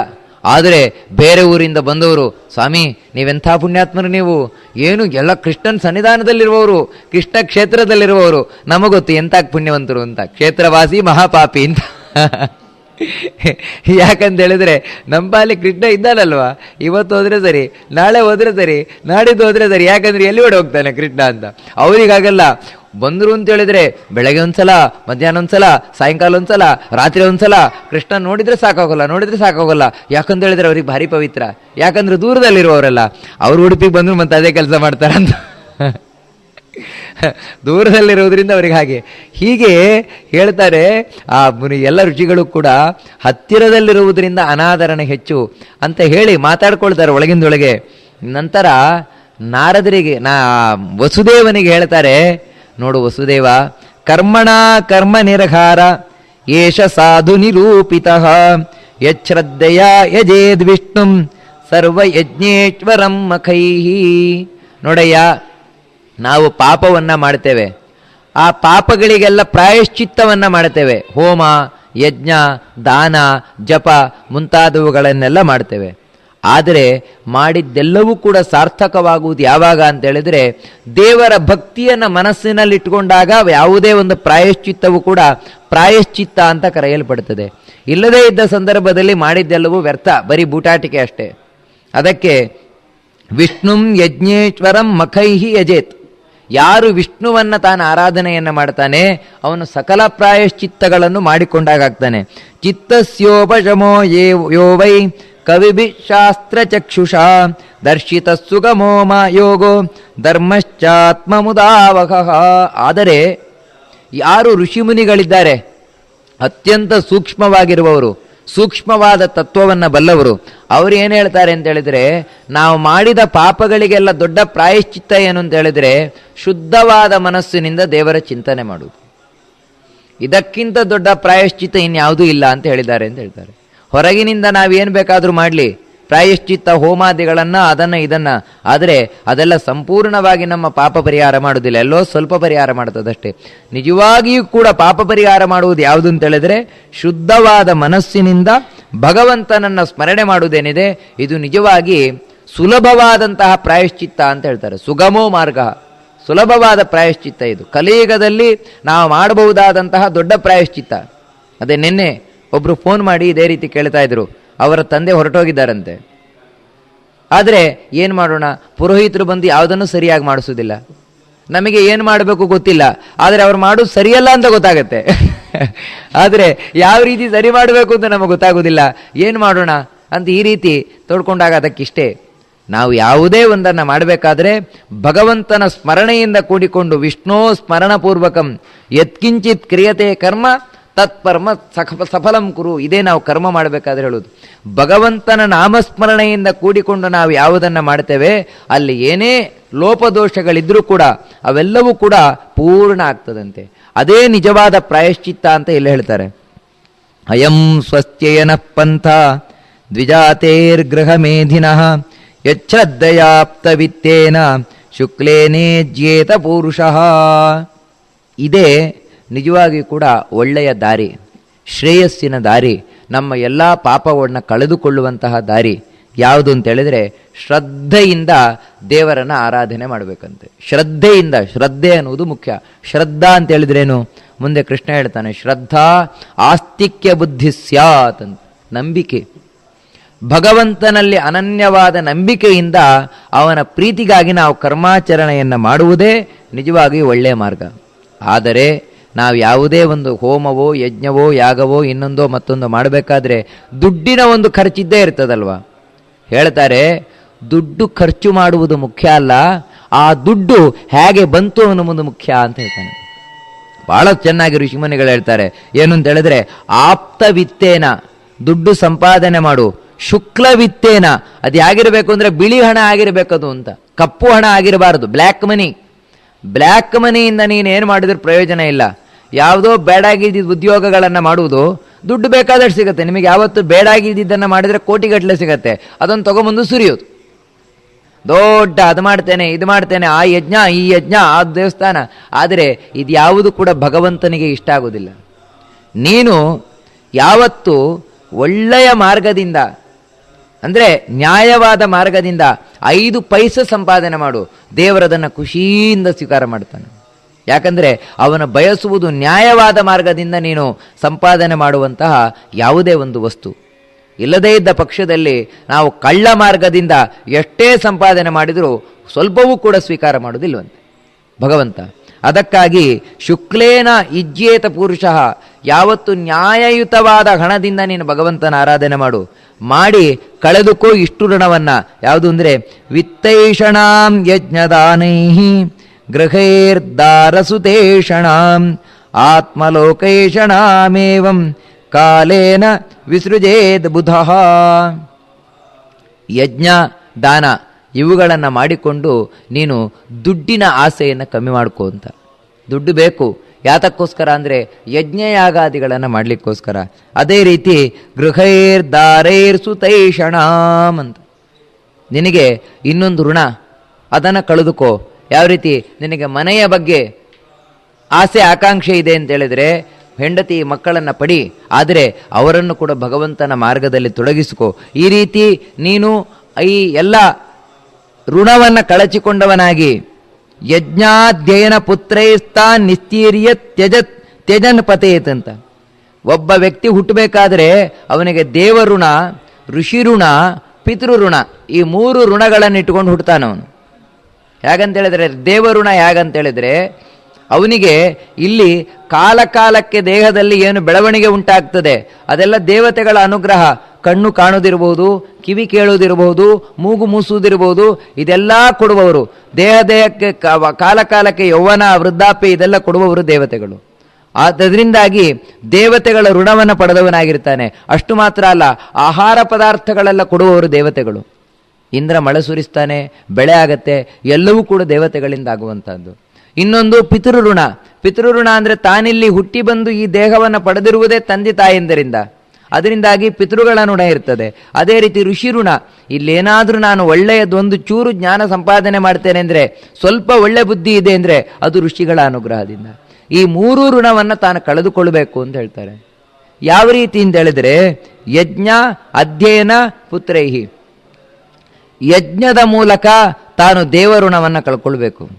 ಆದರೆ ಬೇರೆ ಊರಿಂದ ಬಂದವರು, ಸ್ವಾಮಿ, ನೀವೆಂಥ ಪುಣ್ಯಾತ್ಮರು ನೀವು? ಏನು ಎಲ್ಲ ಕೃಷ್ಣನ್ ಸನ್ನಿಧಾನದಲ್ಲಿರುವವರು, ಕೃಷ್ಣ ಕ್ಷೇತ್ರದಲ್ಲಿರುವವರು? ನಮಗೊತ್ತು ಎಂಥ ಪುಣ್ಯವಂತರು ಅಂತ. ಕ್ಷೇತ್ರವಾಸಿ ಮಹಾಪಾಪಿ ಅಂತ. ಯಾಕಂತ ಹೇಳಿದ್ರೆ ನಂಬಾಲಿ ಕೃಷ್ಣ ಇದ್ದಾನಲ್ವಾ? ಇವತ್ತು ಹೋದ್ರೆ ಸರಿ, ನಾಳೆ ಹೋದ್ರೆ ಸರಿ, ನಾಡಿದ್ದು ಹೋದ್ರೆ ಸರಿ, ಯಾಕಂದ್ರೆ ಎಲ್ಲಿ ಓಡಿ ಹೋಗ್ತಾನೆ ಕೃಷ್ಣ ಅಂತ? ಅವರಿಗಾಗಲ್ಲ. ಬಂದರು ಅಂತ ಹೇಳಿದ್ರೆ ಬೆಳಗ್ಗೆ ಒಂದ್ಸಲ, ಮಧ್ಯಾಹ್ನ ಒಂದ್ಸಲ, ಸಾಯಂಕಾಲ ಒಂದ್ಸಲ, ರಾತ್ರಿ ಒಂದ್ಸಲ ಕೃಷ್ಣ ನೋಡಿದ್ರೆ ಸಾಕಾಗೋಲ್ಲ ನೋಡಿದ್ರೆ ಸಾಕಾಗೋಲ್ಲ. ಯಾಕಂತ ಹೇಳಿದ್ರೆ ಅವ್ರಿಗೆ ಭಾರಿ ಪವಿತ್ರ. ಯಾಕಂದ್ರೆ ದೂರದಲ್ಲಿರುವವರೆಲ್ಲ. ಅವ್ರು ಉಡುಪಿಗೆ ಬಂದ್ರು ಮತ್ತೆ ಅದೇ ಕೆಲಸ ಮಾಡ್ತಾರಂತ. ದೂರದಲ್ಲಿರೋದ್ರಿಂದ ಅವರಿಗೆ ಹಾಗೆ. ಹೀಗೆ ಹೇಳ್ತಾರೆ, ಆ ಎಲ್ಲ ರುಚಿಗಳು ಕೂಡ ಹತ್ತಿರದಲ್ಲಿರುವುದರಿಂದ ಅನಾದರಣೆ ಹೆಚ್ಚು ಅಂತ ಹೇಳಿ ಮಾತಾಡ್ಕೊಳ್ತಾರೆ ಒಳಗಿಂದೊಳಗೆ. ನಂತರ ನಾರದರಿಗೆ, ನಾ, ವಸುದೇವನಿಗೆ ಹೇಳ್ತಾರೆ, ನೋಡು ವಸುದೇವ, ಕರ್ಮಣ ಕರ್ಮ ನಿರ್ಹಾರ ಏಷ ಸಾಧು ನಿರೂಪಿತ, ಯಚ್ಛ್ರದ್ಧೆಯ ಯಜೇದ್ ವಿಷ್ಣುಂ ಸರ್ವಯಜ್ಞೇಶ್ವರಂ ಮಖೈಹಿ ನೋಡಯ್ಯ ನಾವು ಪಾಪವನ್ನು ಮಾಡ್ತೇವೆ. ಆ ಪಾಪಗಳಿಗೆಲ್ಲ ಪ್ರಾಯಶ್ಚಿತ್ತವನ್ನು ಮಾಡ್ತೇವೆ. ಹೋಮ, ಯಜ್ಞ, ದಾನ, ಜಪ ಮುಂತಾದವುಗಳನ್ನೆಲ್ಲ ಮಾಡ್ತೇವೆ. ಆದರೆ ಮಾಡಿದ್ದೆಲ್ಲವೂ ಕೂಡ ಸಾರ್ಥಕವಾಗುವುದು ಯಾವಾಗ ಅಂತ ಹೇಳಿದ್ರೆ ದೇವರ ಭಕ್ತಿಯನ್ನು ಮನಸ್ಸಿನಲ್ಲಿ ಇಟ್ಕೊಂಡಾಗ ಯಾವುದೇ ಒಂದು ಪ್ರಾಯಶ್ಚಿತ್ತವು ಕೂಡ ಪ್ರಾಯಶ್ಚಿತ್ತ ಅಂತ ಕರೆಯಲ್ಪಡುತ್ತದೆ ಇಲ್ಲದೇ ಇದ್ದ ಸಂದರ್ಭದಲ್ಲಿ ಮಾಡಿದ್ದೆಲ್ಲವೂ ವ್ಯರ್ಥ, ಬರೀ ಬೂಟಾಟಿಕೆ ಅಷ್ಟೇ. ಅದಕ್ಕೆ ವಿಷ್ಣುಂ ಯಜ್ಞೇಶ್ವರಂ ಮಖೈಹಿ ಯಜೇತ್. ಯಾರು ವಿಷ್ಣುವನ್ನು ತಾನು ಆರಾಧನೆಯನ್ನು ಮಾಡ್ತಾನೆ, ಅವನು ಸಕಲ ಪ್ರಾಯಶ್ಚಿತ್ತಗಳನ್ನು ಮಾಡಿಕೊಂಡಾಗ್ತಾನೆ ಚಿತ್ತಸ್ಯೋಪಶಮೋ ಯೇ ಯೋ ವೈ ಕವಿಭಿ ಶಾಸ್ತ್ರ ಚಕ್ಷುಷ ದರ್ಶಿತ ಸುಗಮೋಮ ಯೋಗೋ ಧರ್ಮಶ್ಚಾತ್ಮ ಮುದಾವಹ ಆದರೆ ಯಾರು ಋಷಿಮುನಿಗಳಿದ್ದಾರೆ, ಅತ್ಯಂತ ಸೂಕ್ಷ್ಮವಾಗಿರುವವರು ಸೂಕ್ಷ್ಮವಾದ ತತ್ವವನ್ನು ಬಲ್ಲವರು. ಅವರು ಏನು ಹೇಳ್ತಾರೆ ಅಂತ ಹೇಳಿದರೆ, ನಾವು ಮಾಡಿದ ಪಾಪಗಳಿಗೆಲ್ಲ ದೊಡ್ಡ ಪ್ರಾಯಶ್ಚಿತ್ತ ಏನು ಅಂತ ಹೇಳಿದರೆ, ಶುದ್ಧವಾದ ಮನಸ್ಸಿನಿಂದ ದೇವರ ಚಿಂತನೆ ಮಾಡುವುದು. ಇದಕ್ಕಿಂತ ದೊಡ್ಡ ಪ್ರಾಯಶ್ಚಿತ್ತ ಇನ್ಯಾವುದೂ ಇಲ್ಲ ಅಂತ ಹೇಳಿದ್ದಾರೆ ಅಂತ ಹೇಳ್ತಾರೆ. ಹೊರಗಿನಿಂದ ನಾವೇನು ಬೇಕಾದರೂ ಮಾಡಲಿ. ಪ್ರಾಯಶ್ಚಿತ್ತ ಹೋಮಾದಿಗಳನ್ನು ಅದನ್ನು ಇದನ್ನು. ಆದರೆ ಅದೆಲ್ಲ ಸಂಪೂರ್ಣವಾಗಿ ನಮ್ಮ ಪಾಪ ಪರಿಹಾರ ಮಾಡುವುದಿಲ್ಲ. ಎಲ್ಲೋ ಸ್ವಲ್ಪ ಪರಿಹಾರ ಮಾಡ್ತದಷ್ಟೇ ನಿಜವಾಗಿಯೂ ಕೂಡ ಪಾಪ ಪರಿಹಾರ ಮಾಡುವುದು ಯಾವುದು ಅಂತ ಹೇಳಿದ್ರೆ ಶುದ್ಧವಾದ ಮನಸ್ಸಿನಿಂದ ಭಗವಂತನನ್ನು ಸ್ಮರಣೆ ಮಾಡುವುದೇನಿದೆ? ಇದು ನಿಜವಾಗಿ ಸುಲಭವಾದಂತಹ ಪ್ರಾಯಶ್ಚಿತ್ತ ಅಂತ ಹೇಳ್ತಾರೆ. ಸುಗಮೋ ಮಾರ್ಗ. ಸುಲಭವಾದ ಪ್ರಾಯಶ್ಚಿತ್ತ ಇದು. ಕಲಿಯುಗದಲ್ಲಿ ನಾವು ಮಾಡಬಹುದಾದಂತಹ ದೊಡ್ಡ ಪ್ರಾಯಶ್ಚಿತ್ತ. ಅದೇ ನಿನ್ನೆ ಒಬ್ಬರು ಫೋನ್ ಮಾಡಿ ಇದೇ ರೀತಿ ಕೇಳ್ತಾ ಇದ್ರು. ಅವರ ತಂದೆ ಹೊರಟೋಗಿದ್ದಾರಂತೆ. ಆದರೆ ಏನು ಮಾಡೋಣ? ಪುರೋಹಿತರು ಬಂದು ಯಾವುದನ್ನು ಸರಿಯಾಗಿ ಮಾಡಿಸೋದಿಲ್ಲ ನಮಗೆ ಏನು ಮಾಡಬೇಕು ಗೊತ್ತಿಲ್ಲ. ಆದರೆ ಅವ್ರು ಮಾಡೋದು ಸರಿಯಲ್ಲ ಅಂತ ಗೊತ್ತಾಗತ್ತೆ. ಆದರೆ ಯಾವ ರೀತಿ ಸರಿ ಮಾಡಬೇಕು ಅಂತ ನಮಗೆ ಗೊತ್ತಾಗೋದಿಲ್ಲ. ಏನು ಮಾಡೋಣ? ಅಂತ ಈ ರೀತಿ ತೋಡ್ಕೊಂಡಾಗ ಅದಕ್ಕಿಷ್ಟೇ. ನಾವು ಯಾವುದೇ ಒಂದನ್ನು ಮಾಡಬೇಕಾದ್ರೆ ಭಗವಂತನ ಸ್ಮರಣೆಯಿಂದ ಕೂಡಿಕೊಂಡು ವಿಷ್ಣು ಸ್ಮರಣಪೂರ್ವಕಂ ಯತ್ಕಿಂಚಿತ್ ಕ್ರಿಯತೆ ಕರ್ಮ ತತ್ಪರ್ಮ ಸಖ ಸಫಲಂ ಕುರು. ಇದೇ ನಾವು ಕರ್ಮ ಮಾಡಬೇಕಾದ್ರೆ ಹೇಳೋದು ಭಗವಂತನ ನಾಮಸ್ಮರಣೆಯಿಂದ ಕೂಡಿಕೊಂಡು ನಾವು ಯಾವುದನ್ನು ಮಾಡ್ತೇವೆ, ಅಲ್ಲಿ ಏನೇ ಲೋಪದೋಷಗಳಿದ್ರೂ ಕೂಡ ಅವೆಲ್ಲವೂ ಕೂಡ ಪೂರ್ಣ ಆಗ್ತದಂತೆ. ಅದೇ ನಿಜವಾದ ಪ್ರಾಯಶ್ಚಿತ್ತ ಅಂತ ಇಲ್ಲಿ ಹೇಳ್ತಾರೆ. ಅಯಂ ಸ್ವಸ್ತ್ಯಯನ ಪಂಥ ದ್ವಿಜಾತೇರ್ಗೃಹ ಮೇಧಿನಃ ಯಚ್ಛ್ರದ್ಧಯಾಪ್ತವಿತ್ತೇನ ಶುಕ್ಲೇನೇ ಜ್ಯೇತ ಪುರುಷ. ಇದೇ ನಿಜವಾಗಿ ಕೂಡ ಒಳ್ಳೆಯ ದಾರಿ, ಶ್ರೇಯಸ್ಸಿನ ದಾರಿ, ನಮ್ಮ ಎಲ್ಲ ಪಾಪವನ್ನು ಕಳೆದುಕೊಳ್ಳುವಂತಹ ದಾರಿ ಯಾವುದು ಅಂತ ಹೇಳಿದ್ರೆ ಶ್ರದ್ಧೆಯಿಂದ ದೇವರನ್ನು ಆರಾಧನೆ ಮಾಡಬೇಕಂತೆ. ಶ್ರದ್ಧೆಯಿಂದ, ಶ್ರದ್ಧೆ ಅನ್ನುವುದು ಮುಖ್ಯ. ಶ್ರದ್ಧಾ ಅಂತ ಹೇಳಿದ್ರೇನು? ಮುಂದೆ ಕೃಷ್ಣ ಹೇಳ್ತಾನೆ, ಶ್ರದ್ಧಾ ಆಸ್ತಿಕ್ಯ ಬುದ್ಧಿ ಸ್ಯಾತ್ ಅಂತ. ನಂಬಿಕೆ. ಭಗವಂತನಲ್ಲಿ ಅನನ್ಯವಾದ ನಂಬಿಕೆಯಿಂದ ಅವನ ಪ್ರೀತಿಗಾಗಿ ನಾವು ಕರ್ಮಾಚರಣೆಯನ್ನು ಮಾಡುವುದೇ ನಿಜವಾಗಿ ಒಳ್ಳೆಯ ಮಾರ್ಗ. ಆದರೆ ನಾವು ಯಾವುದೇ ಒಂದು ಹೋಮವೋ, ಯಜ್ಞವೋ, ಯಾಗವೋ, ಇನ್ನೊಂದೋ ಮತ್ತೊಂದು ಮಾಡಬೇಕಾದ್ರೆ ದುಡ್ಡಿನ ಒಂದು ಖರ್ಚಿದ್ದೇ ಇರ್ತದಲ್ವಾ? ಹೇಳ್ತಾರೆ, ದುಡ್ಡು ಖರ್ಚು ಮಾಡುವುದು ಮುಖ್ಯ ಅಲ್ಲ, ಆ ದುಡ್ಡು ಹೇಗೆ ಬಂತು ಅನ್ನೋದು ಮುಖ್ಯ ಅಂತ ಹೇಳ್ತಾನೆ. ಬಹಳ ಚೆನ್ನಾಗಿ ಋಷಿಮುನಿಗಳು ಹೇಳ್ತಾರೆ, ಏನು ಅಂತ ಹೇಳಿದ್ರೆ ಆಪ್ತ ವಿತ್ತೇನ ದುಡ್ಡು ಸಂಪಾದನೆ ಮಾಡು ಶುಕ್ಲ ವಿತ್ತೇನ ಅದು ಹೇಗಿರಬೇಕು ಅಂದರೆ ಬಿಳಿ ಹಣ ಆಗಿರಬೇಕದು ಅಂತ, ಕಪ್ಪು ಹಣ ಆಗಿರಬಾರದು, ಬ್ಲ್ಯಾಕ್ ಮನಿ. ಬ್ಲ್ಯಾಕ್ ಮನಿಯಿಂದ ನೀನು ಏನು ಮಾಡಿದ್ರೆ ಪ್ರಯೋಜನ ಇಲ್ಲ. ಯಾವುದೋ ಬೇಡಾಗಿದ್ದ ಉದ್ಯೋಗಗಳನ್ನು ಮಾಡುವುದು ದುಡ್ಡು ಬೇಕಾದಷ್ಟು ಸಿಗುತ್ತೆ. ನಿಮಗೆ ಯಾವತ್ತು ಬೇಡಾಗಿದ್ದನ್ನು ಮಾಡಿದರೆ ಕೋಟಿಗಟ್ಟಲೆ ಸಿಗುತ್ತೆ. ಅದನ್ನು ತೊಗೊಂಬಂದು ಸುರಿಯೋದು. ದೊಡ್ಡ ಅದು ಮಾಡ್ತೇನೆ, ಇದು ಮಾಡ್ತೇನೆ, ಆ ಯಜ್ಞ, ಈ ಯಜ್ಞ, ಆ ದೇವಸ್ಥಾನ. ಆದರೆ ಇದ್ಯಾವುದು ಕೂಡ ಭಗವಂತನಿಗೆ ಇಷ್ಟ ಆಗೋದಿಲ್ಲ. ನೀನು ಯಾವತ್ತು ಒಳ್ಳೆಯ ಮಾರ್ಗದಿಂದ, ಅಂದರೆ ನ್ಯಾಯವಾದ ಮಾರ್ಗದಿಂದ ಐದು ಪೈಸೆ ಸಂಪಾದನೆ ಮಾಡು. ದೇವರದನ್ನು ಖುಷಿಯಿಂದ ಸ್ವೀಕಾರ ಮಾಡ್ತಾನೆ. ಯಾಕಂದರೆ ಅವನು ಬಯಸುವುದು ನ್ಯಾಯವಾದ ಮಾರ್ಗದಿಂದ ನೀನು ಸಂಪಾದನೆ ಮಾಡುವಂತಹ ಯಾವುದೇ ಒಂದು ವಸ್ತು. ಇಲ್ಲದೇ ಇದ್ದ ಪಕ್ಷದಲ್ಲಿ ನಾವು ಕಳ್ಳ ಮಾರ್ಗದಿಂದ ಎಷ್ಟೇ ಸಂಪಾದನೆ ಮಾಡಿದರೂ ಸ್ವಲ್ಪವೂ ಕೂಡ ಸ್ವೀಕಾರ ಮಾಡುವುದಿಲ್ಲವಂತೆ. ಭಗವಂತ, ಅದಕ್ಕಾಗಿ ಶುಕ್ಲೇನ ಇಜ್ಜೇತ ಪುರುಷ ಯಾವತ್ತು ನ್ಯಾಯಯುತವಾದ ಹಣದಿಂದ ನೀನು ಭಗವಂತನ ಆರಾಧನೆ ಮಾಡು, ಮಾಡಿ ಕಳೆದುಕೋ ಇಷ್ಟು ಋಣವನ್ನು. ಯಾವುದು ಅಂದರೆ ವಿತ್ತೈಷಣಾಂ ಯಜ್ಞದಾನೈ ಗೃಹೈರ್ದಾರಸುತೇಷಣಾಂ ಆತ್ಮಲೋಕೈಷಣಾಮೇವಂ ಕಾಲೇನ ವಿಸೃಜೇದ್ ಬುಧ ಯಜ್ಞ ದಾನ ಇವುಗಳನ್ನು ಮಾಡಿಕೊಂಡು ನೀನು ದುಡ್ಡಿನ ಆಸೆಯನ್ನು ಕಮ್ಮಿ ಮಾಡ್ಕೋ ಅಂತ. ದುಡ್ಡು ಬೇಕು. ಯಾತಕ್ಕೋಸ್ಕರ ಅಂದರೆ ಯಜ್ಞಯಾಗಾದಿಗಳನ್ನು ಮಾಡಲಿಕ್ಕೋಸ್ಕರ. ಅದೇ ರೀತಿ ಗೃಹೈರ್ ದಾರೈರ್ ಅಂತ. ನಿನಗೆ ಇನ್ನೊಂದು ಋಣ. ಅದನ್ನು ಕಳೆದುಕೋ. ಯಾವ ರೀತಿ? ನಿನಗೆ ಮನೆಯ ಬಗ್ಗೆ ಆಸೆ, ಆಕಾಂಕ್ಷೆ ಇದೆ ಅಂತ ಹೇಳಿದರೆ, ಹೆಂಡತಿ ಮಕ್ಕಳನ್ನು ಪಡಿ, ಆದರೆ ಅವರನ್ನು ಕೂಡ ಭಗವಂತನ ಮಾರ್ಗದಲ್ಲಿ ತೊಡಗಿಸಿಕೊ. ಈ ರೀತಿ ನೀನು ಈ ಎಲ್ಲ ಋಣವನ್ನು ಕಳಚಿಕೊಂಡವನಾಗಿ, ಯಜ್ಞಾಧ್ಯಯನ ಪುತ್ರೈಸ್ತಾ ನಿಸ್ತೀರ್ಯ ತ್ಯಜ ತ್ಯಜನ್ ಪತೇತ್ ಅಂತ. ಒಬ್ಬ ವ್ಯಕ್ತಿ ಹುಟ್ಟಬೇಕಾದ್ರೆ ಅವನಿಗೆ ದೇವಋಣ, ಋಷಿ ಋಣ, ಪಿತೃಋಣ, ಈ ಮೂರು ಋಣಗಳನ್ನು ಇಟ್ಕೊಂಡು ಹುಟ್ಟುತ್ತಾನವನು ಹೇಗಂತ ಹೇಳಿದ್ರೆ ದೇವಋಣ ಹೇಗಂತೇಳಿದರೆ, ಅವನಿಗೆ ಇಲ್ಲಿ ಕಾಲಕಾಲಕ್ಕೆ ದೇಹದಲ್ಲಿ ಏನು ಬೆಳವಣಿಗೆ ಉಂಟಾಗ್ತದೆ, ಅದೆಲ್ಲ ದೇವತೆಗಳ ಅನುಗ್ರಹ. ಕಣ್ಣು ಕಾಣೋದಿರಬಹುದು ಕಿವಿ ಕೇಳೋದಿರ್ಬೋದು, ಮೂಗು ಮೂಸುವುದಿರಬಹುದು ಇದೆಲ್ಲ ಕೊಡುವವರು. ದೇಹ ದೇಹಕ್ಕೆ ಕಾಲಕಾಲಕ್ಕೆ ಕಾಲ ಯೌವನ, ವೃದ್ಧಾಪ್ಯ ಇದೆಲ್ಲ ಕೊಡುವವರು ದೇವತೆಗಳು. ಅದರಿಂದಾಗಿ ದೇವತೆಗಳ ಋಣವನ್ನು ಪಡೆದವನಾಗಿರ್ತಾನೆ. ಅಷ್ಟು ಮಾತ್ರ ಅಲ್ಲ, ಆಹಾರ ಪದಾರ್ಥಗಳೆಲ್ಲ ಕೊಡುವವರು ದೇವತೆಗಳು. ಇಂದ್ರ ಮಳೆ ಸುರಿಸ್ತಾನೆ, ಬೆಳೆ ಆಗತ್ತೆ, ಎಲ್ಲವೂ ಕೂಡ ದೇವತೆಗಳಿಂದ ಆಗುವಂಥದ್ದು ಇನ್ನೊಂದು ಪಿತೃಋಣ. ಪಿತೃಋಣ ಅಂದರೆ ತಾನಿಲ್ಲಿ ಹುಟ್ಟಿ ಬಂದು ಈ ದೇಹವನ್ನು ಪಡೆದಿರುವುದೇ ತಂದೆ ತಾಯಂದರಿಂದ. ಅದರಿಂದಾಗಿ ಪಿತೃಗಳ ಋಣ ಇರ್ತದೆ. ಅದೇ ರೀತಿ ಋಷಿ ಋಣ. ಇಲ್ಲೇನಾದರೂ ನಾನು ಒಳ್ಳೆಯದೊಂದು ಚೂರು ಜ್ಞಾನ ಸಂಪಾದನೆ ಮಾಡ್ತೇನೆ ಅಂದರೆ, ಸ್ವಲ್ಪ ಒಳ್ಳೆ ಬುದ್ಧಿ ಇದೆ ಅಂದರೆ, ಅದು ಋಷಿಗಳ ಅನುಗ್ರಹದಿಂದ. ಈ ಮೂರು ಋಣವನ್ನು ತಾನು ಕಳೆದುಕೊಳ್ಬೇಕು ಅಂತ ಹೇಳ್ತಾರೆ. ಯಾವ ರೀತಿ ಅಂತ ಹೇಳಿದ್ರೆ, ಯಜ್ಞ ಅಧ್ಯಯನ ಪುತ್ರೈಹಿ. ಯಜ್ಞದ ಮೂಲಕ ತಾನು ದೇವಋಣವನ್ನು ಕಳ್ಕೊಳ್ಬೇಕು.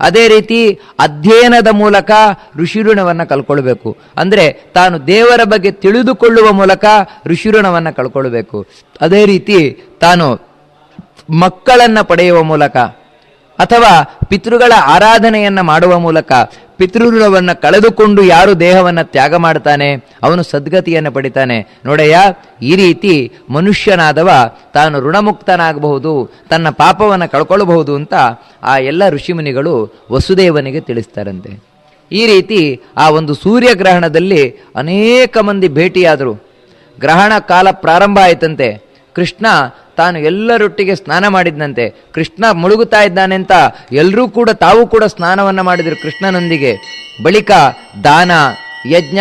ಅದೇ ರೀತಿ ಅಧ್ಯಯನದ ಮೂಲಕ ಋಷಿಋಣವನ್ನು ಕಳ್ಕೊಳ್ಬೇಕು. ಅಂದರೆ ತಾನು ದೇವರ ಬಗ್ಗೆ ತಿಳಿದುಕೊಳ್ಳುವ ಮೂಲಕ ಋಷಿಋಣವನ್ನು ಕಳ್ಕೊಳ್ಬೇಕು. ಅದೇ ರೀತಿ ತಾನು ಮಕ್ಕಳನ್ನು ಪಡೆಯುವ ಮೂಲಕ ಅಥವಾ ಪಿತೃಗಳ ಆರಾಧನೆಯನ್ನು ಮಾಡುವ ಮೂಲಕ ಪಿತೃಋಣವನ್ನು ಕಳೆದುಕೊಂಡು ಯಾರು ದೇಹವನ್ನು ತ್ಯಾಗ ಮಾಡ್ತಾನೆ, ಅವನು ಸದ್ಗತಿಯನ್ನು ಪಡಿತಾನೆ. ನೋಡಯ್ಯ, ಈ ರೀತಿ ಮನುಷ್ಯನಾದವ ತಾನು ಋಣಮುಕ್ತನಾಗಬಹುದು, ತನ್ನ ಪಾಪವನ್ನು ಕಳ್ಕೊಳ್ಳಬಹುದು ಅಂತ ಆ ಎಲ್ಲ ಋಷಿಮುನಿಗಳು ವಸುದೇವನಿಗೆ ತಿಳಿಸ್ತಾರಂತೆ. ಈ ರೀತಿ ಆ ಒಂದು ಸೂರ್ಯಗ್ರಹಣದಲ್ಲಿ ಅನೇಕ ಮಂದಿ ಭೇಟಿಯಾದರು. ಗ್ರಹಣ ಕಾಲ ಪ್ರಾರಂಭ ಆಯಿತಂತೆ. ಕೃಷ್ಣ ತಾನು ಎಲ್ಲರೊಟ್ಟಿಗೆ ಸ್ನಾನ ಮಾಡಿದ್ನಂತೆ. ಕೃಷ್ಣ ಮುಳುಗುತ್ತಾ ಇದ್ದಾನೆ ಅಂತ ಎಲ್ಲರೂ ಕೂಡ ತಾವು ಕೂಡ ಸ್ನಾನವನ್ನು ಮಾಡಿದರು ಕೃಷ್ಣನೊಂದಿಗೆ. ಬಳಿಕ ದಾನ, ಯಜ್ಞ,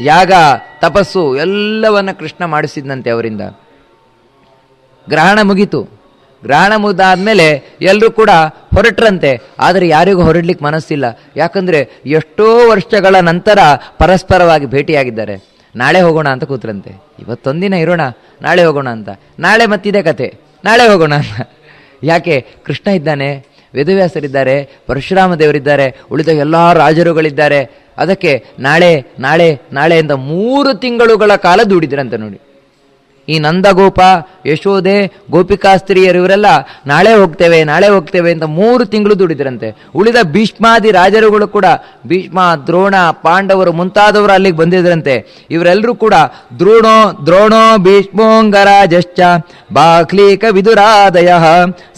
ಯಾಗ, ತಪಸ್ಸು ಎಲ್ಲವನ್ನು ಕೃಷ್ಣ ಮಾಡಿಸಿದ್ನಂತೆ ಅವರಿಂದ. ಗ್ರಹಣ ಮುಗೀತು. ಗ್ರಹಣ ಮುಗಿದಾದ್ಮೇಲೆ ಎಲ್ಲರೂ ಕೂಡ ಹೊರಟ್ರಂತೆ. ಆದರೆ ಯಾರಿಗೂ ಹೊರಡ್ಲಿಕ್ಕೆ ಮನಸ್ಸಿಲ್ಲ. ಯಾಕಂದರೆ ಎಷ್ಟೋ ವರ್ಷಗಳ ನಂತರ ಪರಸ್ಪರವಾಗಿ ಭೇಟಿಯಾಗಿದ್ದಾರೆ. ನಾಳೆ ಹೋಗೋಣ ಅಂತ ಕೂತ್ರಂತೆ. ಇವತ್ತೊಂದಿನ ಇರೋಣ, ನಾಳೆ ಹೋಗೋಣ ಅಂತ. ನಾಳೆ ಮತ್ತಿದೆ ಕತೆ. ನಾಳೆ ಹೋಗೋಣ ಅಂತ. ಯಾಕೆ? ಕೃಷ್ಣ ಇದ್ದಾನೆ, ವೇದವ್ಯಾಸರಿದ್ದಾರೆ ಪರಶುರಾಮ ದೇವರಿದ್ದಾರೆ ಉಳಿದ ಎಲ್ಲ ರಾಜರುಗಳಿದ್ದಾರೆ. ಅದಕ್ಕೆ ನಾಳೆ ನಾಳೆ ನಾಳೆ ಅಂತ ಮೂರು ತಿಂಗಳುಗಳ ಕಾಲ ದುಡಿದ್ರಂತೆ ನೋಡಿ. ಈ ನಂದಗೋಪ ಯಶೋದೆ ಗೋಪಿಕಾಸ್ತ್ರೀಯರು ಇವರೆಲ್ಲ ನಾಳೆ ಹೋಗ್ತೇವೆ ನಾಳೆ ಹೋಗ್ತೇವೆ ಅಂತ ಮೂರು ತಿಂಗಳು ದುಡಿದ್ರಂತೆ. ಉಳಿದ ಭೀಷ್ಮಾದಿ ರಾಜರುಗಳು ಕೂಡ ಭೀಷ್ಮ, ದ್ರೋಣ, ಪಾಂಡವರು ಮುಂತಾದವರು ಅಲ್ಲಿಗೆ ಬಂದಿದ್ರಂತೆ. ಇವರೆಲ್ಲರೂ ಕೂಡ ದ್ರೋಣೋ ದ್ರೋಣೋ, ಭೀಷ್ಮೋಂಗರಾಜಶ್ಚ, ಬಾಕ್ಲೀಕ ವಿದುರಾದಯ,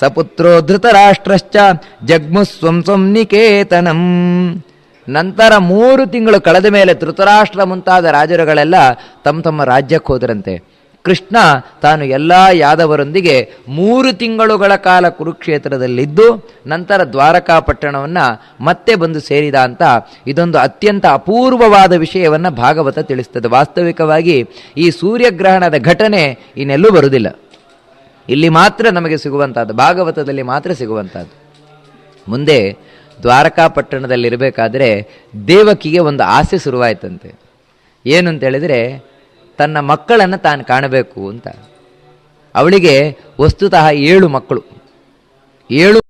ಸಪುತ್ರೋ ಧೃತರಾಷ್ಟ್ರಶ್ಚ ಜಗ್ಮು ಸ್ವಂ ನಿಕೇತನಂ. ನಂತರ ಮೂರು ತಿಂಗಳು ಕಳೆದ ಮೇಲೆ ಧೃತರಾಷ್ಟ್ರ ಮುಂತಾದ ರಾಜರುಗಳೆಲ್ಲ ತಮ್ಮ ತಮ್ಮ ರಾಜ್ಯಕ್ಕೆ ಹೋದ್ರಂತೆ. ಕೃಷ್ಣ ತಾನು ಎಲ್ಲ ಯಾದವರೊಂದಿಗೆ ಮೂರು ತಿಂಗಳುಗಳ ಕಾಲ ಕುರುಕ್ಷೇತ್ರದಲ್ಲಿದ್ದು, ನಂತರ ದ್ವಾರಕಾ ಪಟ್ಟಣವನ್ನ ಮತ್ತೆ ಬಂದು ಸೇರಿದ ಅಂತ ಇದೊಂದು ಅತ್ಯಂತ ಅಪೂರ್ವವಾದ ವಿಷಯವನ್ನು ಭಾಗವತ ತಿಳಿಸ್ತದೆ. ವಾಸ್ತವಿಕವಾಗಿ ಈ ಸೂರ್ಯಗ್ರಹಣದ ಘಟನೆ ಇನ್ನೆಲ್ಲೂ ಬರುವುದಿಲ್ಲ. ಇಲ್ಲಿ ಮಾತ್ರ ನಮಗೆ ಸಿಗುವಂಥದ್ದು ಭಾಗವತದಲ್ಲಿ ಮಾತ್ರ ಸಿಗುವಂಥದ್ದು ಮುಂದೆ ದ್ವಾರಕಾ ಪಟ್ಟಣದಲ್ಲಿರಬೇಕಾದ್ರೆ ದೇವಕಿಗೆ ಒಂದು ಆಸೆ ಶುರುವಾಯ್ತಂತೆ. ಏನು ಅಂತ ಹೇಳಿದರೆ ತನ್ನ ಮಕ್ಕಳನ್ನು ತಾನು ಕಾಣಬೇಕು ಅಂತ. ಅವಳಿಗೆ ವಸ್ತುತಃ ಏಳು ಮಕ್ಕಳು. ಏಳು